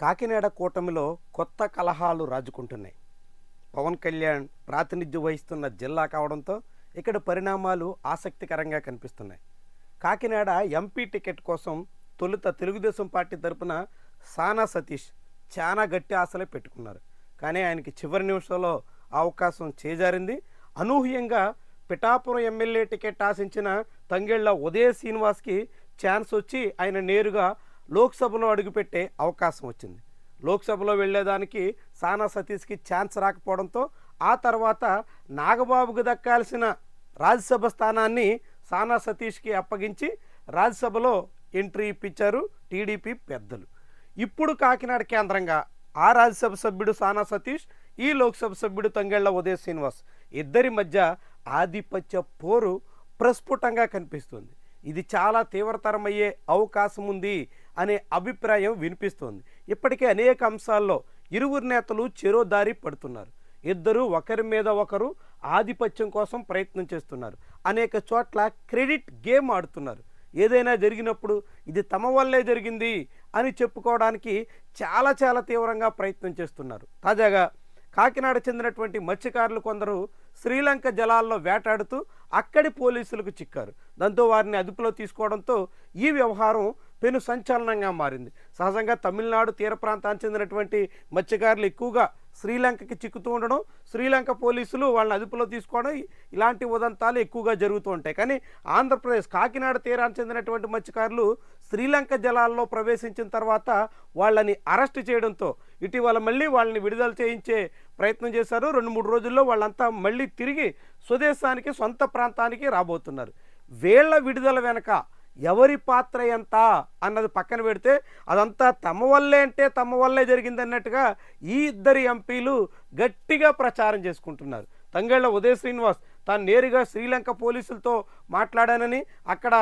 కాకినాడ కూటమిలో కొత్త కలహాలు రాజుకుంటున్నాయి. పవన్ కళ్యాణ్ ప్రాతినిధ్యం వహిస్తున్న జిల్లా కావడంతో ఇక్కడ పరిణామాలు ఆసక్తికరంగా కనిపిస్తున్నాయి. కాకినాడ ఎంపీ టికెట్ కోసం తొలుత తెలుగుదేశం పార్టీ తరపున సానా సతీష్ చాలా గట్టి ఆశలే పెట్టుకున్నారు. కానీ ఆయనకి చివరి నిమిషంలో అవకాశం చేజారింది. అనూహ్యంగా పిఠాపురం ఎమ్మెల్యే టికెట్ ఆశించిన తంగేళ్ళ ఉదయ శ్రీనివాస్కి ఛాన్స్ వచ్చి ఆయన నేరుగా లోక్సభలో అడుగుపెట్టే అవకాశం వచ్చింది. లోక్సభలో వెళ్ళేదానికి సానా సతీష్కి ఛాన్స్ రాకపోవడంతో ఆ తర్వాత నాగబాబుకు దక్కాల్సిన రాజ్యసభ స్థానాన్ని సానా సతీష్కి అప్పగించి రాజ్యసభలో ఎంట్రీ ఇప్పించారు టీడీపీ పెద్దలు. ఇప్పుడు కాకినాడ కేంద్రంగా ఆ రాజ్యసభ సభ్యుడు సానా సతీష్ ఈ లోక్సభ సభ్యుడు తంగెళ్ళ ఉదయ శ్రీనివాస్. ఇద్దరి మధ్య ఆధిపత్య పోరు ప్రస్ఫుటంగా కనిపిస్తుంది. ఇది చాలా తీవ్రతరమయ్యే అవకాశం ఉంది అనే అభిప్రాయం వినిపిస్తోంది. ఇప్పటికే అనేక అంశాల్లో ఇరువురు నేతలు చెరోదారి పడుతున్నారు. ఇద్దరు ఒకరి మీద ఒకరు ఆధిపత్యం కోసం ప్రయత్నం చేస్తున్నారు. అనేక చోట్ల క్రెడిట్ గేమ్ ఆడుతున్నారు. ఏదైనా జరిగినప్పుడు ఇది తమ వల్లే జరిగింది అని చెప్పుకోవడానికి చాలా చాలా తీవ్రంగా ప్రయత్నం చేస్తున్నారు. తాజాగా కాకినాడ చెందినటువంటి మత్స్యకారులు కొందరు శ్రీలంక జలాల్లో వేటాడుతూ అక్కడి పోలీసులకు చిక్కారు. దాంతో వారిని అదుపులో తీసుకోవడంతో ఈ వ్యవహారం పెను సంచలనంగా మారింది. సహజంగా తమిళనాడు తీర ప్రాంతానికి చెందినటువంటి మత్స్యకారులు ఎక్కువగా శ్రీలంకకి చిక్కుతూ ఉండడం శ్రీలంక పోలీసులు వాళ్ళని అదుపులో తీసుకోవడం ఇలాంటి ఉదంతాలు ఎక్కువగా జరుగుతూ ఉంటాయి. కానీ ఆంధ్రప్రదేశ్ కాకినాడ తీరానికి చెందినటువంటి మత్స్యకారులు శ్రీలంక జలాల్లో ప్రవేశించిన తర్వాత వాళ్ళని అరెస్ట్ చేయడంతో ఇటీవల మళ్ళీ వాళ్ళని విడుదల చేయించే ప్రయత్నం చేశారు. రెండు మూడు రోజుల్లో వాళ్ళంతా మళ్ళీ తిరిగి స్వదేశానికి సొంత ప్రాంతానికి రాబోతున్నారు. వీళ్ళ విడుదల వెనక ఎవరి పాత్ర ఎంత అన్నది పక్కన పెడితే అదంతా తమ వల్లే అంటే తమ వల్లే జరిగిందన్నట్టుగా ఈ ఇద్దరి ఎంపీలు గట్టిగా ప్రచారం చేసుకుంటున్నారు. తంగళ్ళ ఉదయ శ్రీనివాస్ తాను నేరుగా శ్రీలంక పోలీసులతో మాట్లాడానని అక్కడ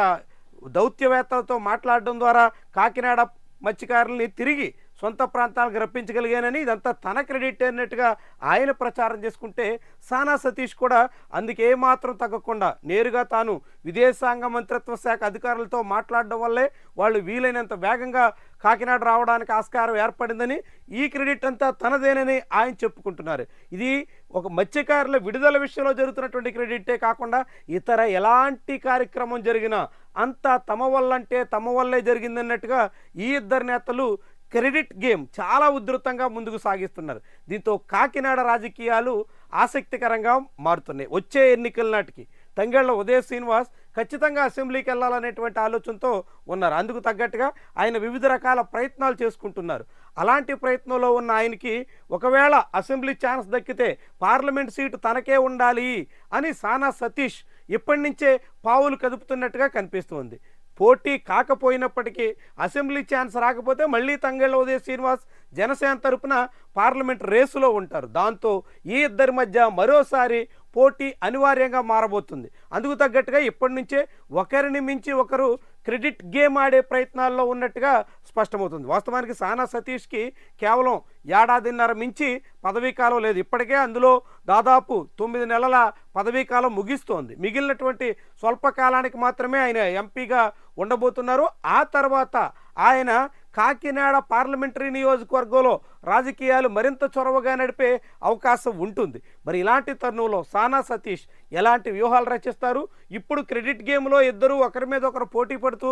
దౌత్యవేత్తలతో మాట్లాడడం ద్వారా కాకినాడ మత్స్యకారుల్ని తిరిగి సొంత ప్రాంతాలకు రప్పించగలిగానని ఇదంతా తన క్రెడిట్ అన్నట్టుగా ఆయన ప్రచారం చేసుకుంటే సానా సతీష్ కూడా అందుకే మాత్రం తగ్గకుండా నేరుగా తాను విదేశాంగ మంత్రిత్వ శాఖ అధికారులతో మాట్లాడడం వల్లే వాళ్ళు వీలైనంత వేగంగా కాకినాడ రావడానికి ఆస్కారం ఏర్పడిందని ఈ క్రెడిట్ అంతా తనదేనని ఆయన చెప్పుకుంటున్నారు. ఇది ఒక మత్స్యకారుల విడుదల విషయంలో జరుగుతున్నటువంటి క్రెడిటే కాకుండా ఇతర ఎలాంటి కార్యక్రమం జరిగినా అంతా తమ వల్లంటే తమ వల్లే జరిగిందన్నట్టుగా ఈ ఇద్దరు నేతలు క్రెడిట్ గేమ్ చాలా ఉధృతంగా ముందుకు సాగిస్తున్నారు. దీంతో కాకినాడ రాజకీయాలు ఆసక్తికరంగా మారుతున్నాయి. వచ్చే ఎన్నికల నాటికి తంగళ్ళ ఉదయ శ్రీనివాస్ ఖచ్చితంగా అసెంబ్లీకి వెళ్ళాలనేటువంటి ఆలోచనతో ఉన్నారు. అందుకు తగ్గట్టుగా ఆయన వివిధ రకాల ప్రయత్నాలు చేసుకుంటున్నారు. అలాంటి ప్రయత్నంలో ఉన్న ఆయనకి ఒకవేళ అసెంబ్లీ ఛాన్స్ దక్కితే పార్లమెంట్ సీటు తనకే ఉండాలి అని సానా సతీష్ ఇప్పటి నుంచే పావులు కదుపుతున్నట్టుగా కనిపిస్తోంది. పోటీ కాకపోయినప్పటికీ అసెంబ్లీ ఛాన్స్ రాకపోతే మళ్ళీ తంగళ్ళ ఉదయ శ్రీనివాస్ జనసేన తరపున పార్లమెంట్ రేసులో ఉంటారు. దాంతో ఈ ఇద్దరి మధ్య మరోసారి పోటీ అనివార్యంగా మారబోతుంది. అందుకు తగ్గట్టుగా ఇప్పటి నుంచే ఒకరిని మించి ఒకరు క్రెడిట్ గేమ్ ఆడే ప్రయత్నాల్లో ఉన్నట్టుగా స్పష్టమవుతుంది. వాస్తవానికి సానా సతీష్కి కేవలం ఏడాదిన్నర మించి పదవీకాలం లేదు. ఇప్పటికే అందులో దాదాపు తొమ్మిది నెలల పదవీకాలం ముగిస్తోంది. మిగిలినటువంటి స్వల్పకాలానికి మాత్రమే ఆయన ఎంపీగా ఉండబోతున్నారు. ఆ తర్వాత ఆయన కాకినాడ పార్లమెంటరీ నియోజకవర్గంలో రాజకీయాలు మరింత చొరవగా నడిపే అవకాశం ఉంటుంది. మరి ఇలాంటి తరుణంలో సానా సతీష్ ఎలాంటి వ్యూహాలు రచిస్తారు? ఇప్పుడు క్రెడిట్ గేమ్లో ఇద్దరు ఒకరి మీద ఒకరు పోటీ పడుతూ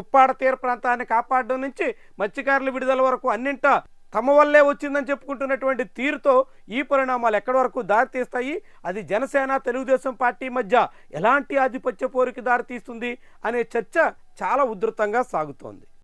ఉప్పాడ తీర ప్రాంతాన్ని కాపాడడం నుంచి మత్స్యకారుల విడుదల వరకు అన్నింటా తమ వల్లే వచ్చిందని చెప్పుకుంటున్నటువంటి తీరుతో ఈ పరిణామాలు ఎక్కడి వరకు దారితీస్తాయి? అది జనసేన తెలుగుదేశం పార్టీ మధ్య ఎలాంటి ఆధిపత్య పోరుకి దారితీస్తుంది? అనే చర్చ చాలా ఉధృతంగా సాగుతోంది.